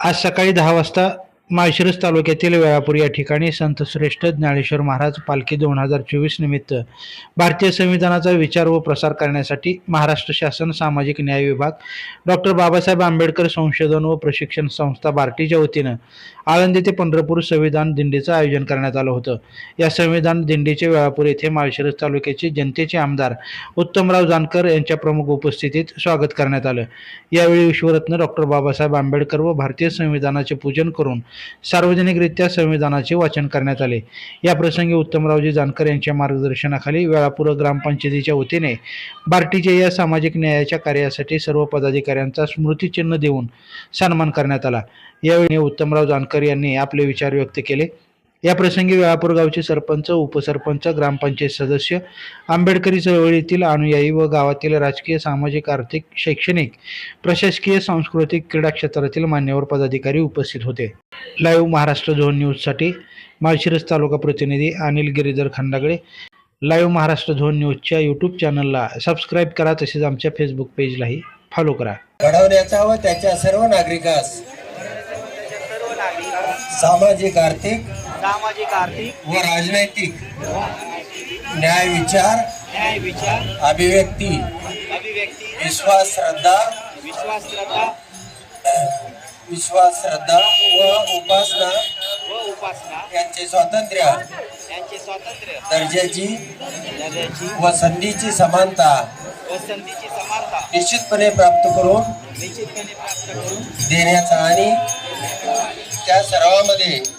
आज सकाळी दहा वाजता माळशिरस तालुक्यातील वेळापूर या ठिकाणी संत श्रेष्ठ ज्ञानेश्वर महाराज पालखी दोन हजार चोवीस निमित्त भारतीय संविधानाचा विचार व प्रसार करण्यासाठी महाराष्ट्र शासन सामाजिक न्याय विभाग डॉक्टर बाबासाहेब आंबेडकर संशोधन व प्रशिक्षण संस्था बार्टीच्या वतीनं आळंदी ते पंढरपूर संविधान दिंडीचं आयोजन करण्यात आलं होतं. या संविधान दिंडीचे वेळापूर येथे माळशिरस तालुक्याचे जनतेचे आमदार उत्तमराव जानकर यांच्या प्रमुख उपस्थितीत स्वागत करण्यात आलं. यावेळी विश्वरत्न डॉक्टर बाबासाहेब आंबेडकर व भारतीय संविधानाचे पूजन करून सार्वजनिकरित्या संविधानाचे वाचन करण्यात आले. या प्रसंगी उत्तमरावजी जानकर यांच्या मार्गदर्शनाखाली वेळापूर ग्रामपंचायतीच्या वतीने बार्टीच्या या सामाजिक न्यायाच्या कार्यासाठी सर्व पदाधिकाऱ्यांचा स्मृतिचिन्ह देऊन सन्मान करण्यात आला. यावेळी उत्तमराव जानकर यांनी आपले विचार व्यक्त केले. या प्रसंगी वेळापूर गावचे सरपंच उपसरपंच ग्रामपंचायत सदस्य आंबेडकरी चळवळीतील अनुयायी व गावातील राजकीय सामाजिक आर्थिक शैक्षणिक प्रशासकीय सांस्कृतिक क्रीडा क्षेत्रातील मान्यवर पदाधिकारी उपस्थित होते. लाईव्ह महाराष्ट्र झोन न्यूजसाठी माळशिरस तालुका प्रतिनिधी अनिल गिरीधर खंडागळे. लाईव्ह महाराष्ट्र झोन न्यूजच्या यूट्यूब चॅनलला सबस्क्राईब करा तसेच आमच्या फेसबुक पेजलाही फॉलो करा. घडवण्याचा व त्याच्या सर्व नागरिकास सामाजिक आर्थिक सामाजिक आर्थिक व राजनैतिक न्याय विचार न्याय विचार अभिव्यक्ती अभिव्यक्ती विश्वास श्रद्धा विश्वास श्रद्धा विश्वास श्रद्धा व उपासना व उपासना यांचे स्वातंत्र्य यांचे स्वातंत्र्य दर्जाची दर्जाची व संधीची समानता व संधीची समानता निश्चितपणे प्राप्त करून निश्चितपणे प्राप्त करून देण्याचा आणि त्या सर्वांमध्ये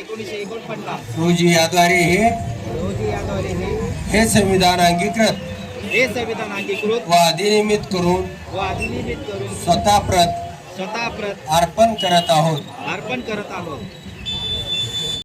हे रोजी याद्वारे हे हे संविधान अंगीकृत हे संविधान अंगीकृत व अधिनियमित करून व अधिनियमित करून स्वतः प्रत स्वतः प्रत अर्पण करत आहोत. अर्पण करत आहोत.